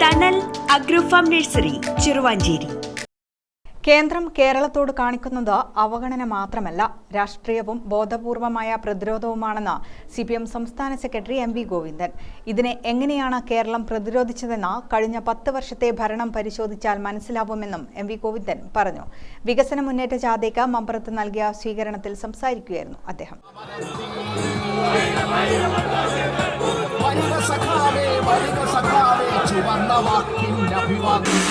തണൽ അഗ്രോഫാം നഴ്സറി ചെറുവാഞ്ചേരി. കേന്ദ്രം കേരളത്തോട് കാണിക്കുന്നത് അവഗണന മാത്രമല്ല രാഷ്ട്രീയവും ബോധപൂർവമായ പ്രതിരോധവുമാണെന്ന് സി പി എം സംസ്ഥാന സെക്രട്ടറി എം വി ഗോവിന്ദൻ. ഇതിനെ എങ്ങനെയാണ് കേരളം പ്രതിരോധിച്ചതെന്ന് കഴിഞ്ഞ പത്ത് വർഷത്തെ ഭരണം പരിശോധിച്ചാൽ മനസ്സിലാവുമെന്നും എം വി ഗോവിന്ദൻ പറഞ്ഞു. വികസന മുന്നേറ്റ ജാഥയ്ക്ക് മമ്പറത്ത് നൽകിയ സ്വീകരണത്തിൽ സംസാരിക്കുകയായിരുന്നു അദ്ദേഹം. വരുക സഖാവേ വരുക സഖാവേ ചുവന്ന വാക്കിൻ അഭിവാദ്യം.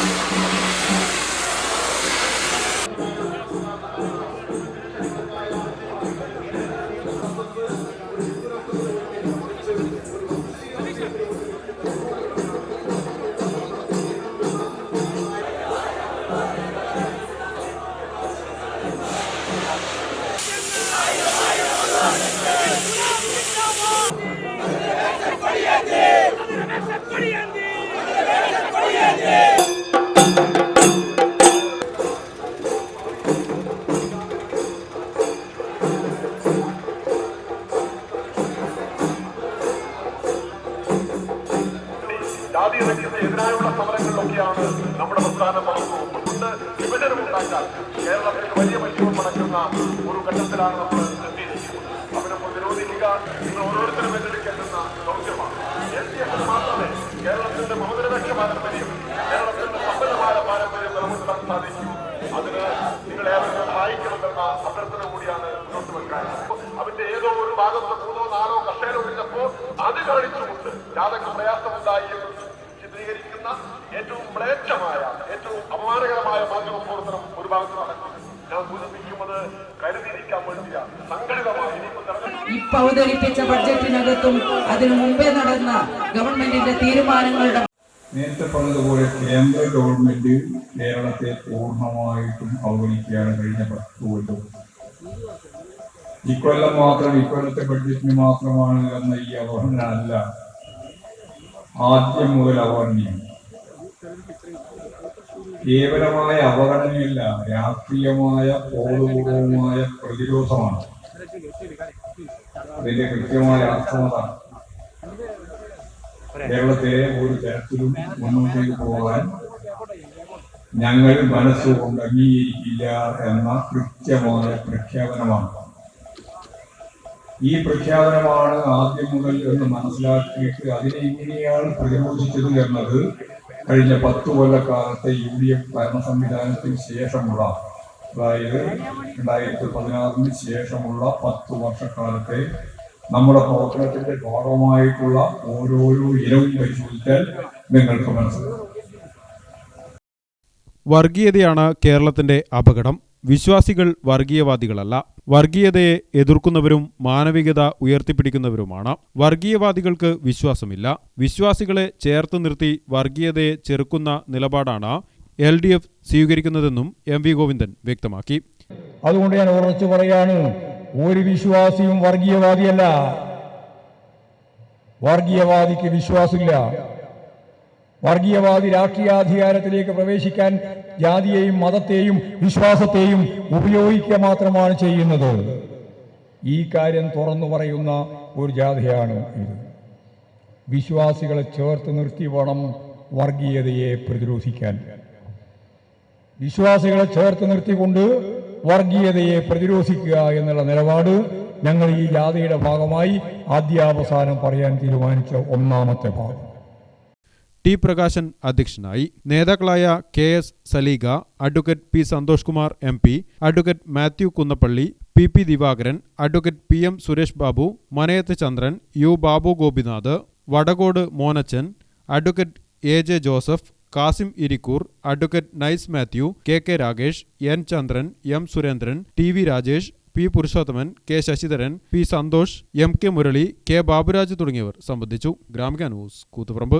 ജാതി എതിരായുള്ള സമരങ്ങളിലൊക്കെയാണ് നമ്മുടെ പ്രസ്ഥാനം വളർന്നു അതുകൊണ്ട് വിഭജനം ഉണ്ടാക്കാൻ കേരളത്തിൽ വലിയ പരിശ്രമം നടക്കുന്ന ഒരു ഘട്ടത്തിലാണ് നമ്മൾ എത്തിയിരിക്കുന്നത്. അവരെ പ്രതിരോധിക്കുക നിങ്ങൾ ഓരോരുത്തരും ഏറ്റെടുക്കേണ്ടുന്ന ദൗത്യമാണ്. എൽ ഡി എഫിന് മാത്രമേ കേരളത്തിന്റെ ബഹുനിരപേക്ഷ പാരമ്പര്യം കേരളത്തിന്റെ സമ്പന്നമായ പാരമ്പര്യം നിലനിർത്താൻ സാധിക്കൂ. അതിന് നിങ്ങൾ ഏവരും സഹായിക്കണമെന്ന അഭ്യർത്ഥന കൂടിയാണ് മുന്നോട്ട് വെക്കാൻ അവന്റെ ഏതോ ഒരു ഭാഗത്ത് മൂന്നോ നാലോ കർഷകരോ വിളിച്ചപ്പോ അത് കാണിച്ചുകൊണ്ട് ജാതക പ്രയാസമുണ്ടായി ചിത്രീകരിക്കുന്ന ഏറ്റവും മ്ലേച്ഛമായ ഏറ്റവും അപമാനകരമായ മാധ്യമ പ്രവർത്തനം ഒരു ഭാഗത്ത് നടക്കുന്നു. ഞാൻ സൂചിപ്പിക്കുന്നത് കരുതിയിരിക്കാൻ വേണ്ടിയ. സംഘടിതമായി ഇപ്പൊ അവതരിപ്പിച്ച ബഡ്ജറ്റിനകത്തും അതിനു മുമ്പേ നടന്ന ഗവൺമെന്റിന്റെ തീരുമാനങ്ങളുടെ നേരത്തെ പറഞ്ഞതുപോലെ കേന്ദ്ര ഗവൺമെന്റ് കേരളത്തെ പൂർണമായിട്ടും അവഗണിക്കുകയാണ് കഴിഞ്ഞ പത്ത് കൊല്ലം. ഇക്കൊല്ലം മാത്രം ഇക്കൊല്ലത്തെ ബഡ്ജറ്റിന് മാത്രമാണ് എന്ന ഈ അവഗണന അല്ല. ആദ്യം മുതൽ അവഗണനയാണ് കേവലമായ അവഗണനയല്ല രാഷ്ട്രീയമായ ബോധപൂർവമായ പ്രതിരോധമാണ്. അതിന്റെ കൃത്യമായ അർത്ഥമതാണ് കേരളത്തെ ഒരു തരത്തിലും മുന്നോട്ടേക്ക് പോകാൻ ഞങ്ങൾ മനസ്സുകൊണ്ട് അംഗീകരിക്കില്ല എന്ന കൃത്യമായ പ്രഖ്യാപനമാണ്. ഈ പ്രഖ്യാപനമാണ് ആദ്യം മുതൽ എന്ന് മനസ്സിലാക്കിയിട്ട് അതിനെ എങ്ങനെയാണ് പ്രതിരോധിച്ചത് എന്നത് കഴിഞ്ഞ പത്ത് കൊല്ലക്കാലത്തെ യു ഡി എഫ് ഭരണ സംവിധാനത്തിന് ശേഷമുള്ള അതായത് രണ്ടായിരത്തി പതിനാറിന് ശേഷമുള്ള പത്ത് വർഷക്കാലത്തെ നമ്മുടെ പ്രവർത്തനത്തിന്റെ ഭാഗമായിട്ടുള്ള ഓരോരോ ഇനവും പരിശോധിച്ചാൽ നിങ്ങൾക്ക് മനസ്സിലാക്കും വർഗീയതയാണ് കേരളത്തിന്റെ അപകടം. വിശ്വാസികൾ വർഗീയവാദികളല്ല. വർഗീയതയെ എതിർക്കുന്നവരും മാനവികത ഉയർത്തിപ്പിടിക്കുന്നവരുമാണ്. വർഗീയവാദികൾക്ക് വിശ്വാസമില്ല. വിശ്വാസികളെ ചേർത്ത് നിർത്തി വർഗീയതയെ ചെറുക്കുന്ന നിലപാടാണ് എൽ ഡി എഫ് സ്വീകരിക്കുന്നതെന്നും എം വി ഗോവിന്ദൻ വ്യക്തമാക്കി. അതുകൊണ്ട് ഞാൻ ഉറച്ചു പറയാണ് ഒരു വിശ്വാസിയും വർഗീയവാദിയല്ല. വർഗീയവാദിക്ക് വിശ്വാസമില്ല. വർഗീയവാദി രാഷ്ട്രീയാധികാരത്തിലേക്ക് പ്രവേശിക്കാൻ ജാതിയെയും മതത്തെയും വിശ്വാസത്തെയും ഉപയോഗിക്കുക മാത്രമാണ് ചെയ്യുന്നത്. ഈ കാര്യം തുറന്നു പറയുന്ന ഒരു ജാഥയാണ് ഇത്. വിശ്വാസികളെ ചേർത്ത് നിർത്തി വേണം വർഗീയതയെ പ്രതിരോധിക്കാൻ. വിശ്വാസികളെ ചേർത്ത് നിർത്തിക്കൊണ്ട് വർഗീയതയെ പ്രതിരോധിക്കുക എന്നുള്ള നിലപാട് ഞങ്ങൾ ഈ ജാഥയുടെ ഭാഗമായി ആദ്യാവസാനം പറയാൻ തീരുമാനിച്ച ഒന്നാമത്തെ ഭാഗം. ടി പ്രകാശൻ അധ്യക്ഷനായി നേതാക്കളായ K S Saliga advocate P Santhosh Kumar M P advocate Mathew Kunnappally P P Divakaran advocate P M Suresh Babu Manayath Chandran U Babu Gopinath Vadakode Monachan advocate A J Joseph Kasim Irikkur advocate Nice Mathew K K Rakesh N Chandran M Surendran T V Rajesh P Purushothaman K Sasidharan P Santhosh M K Murali K Baburaj തുടങ്ങിയവർ സംബന്ധിച്ചു. Gramika news Koothuparamba.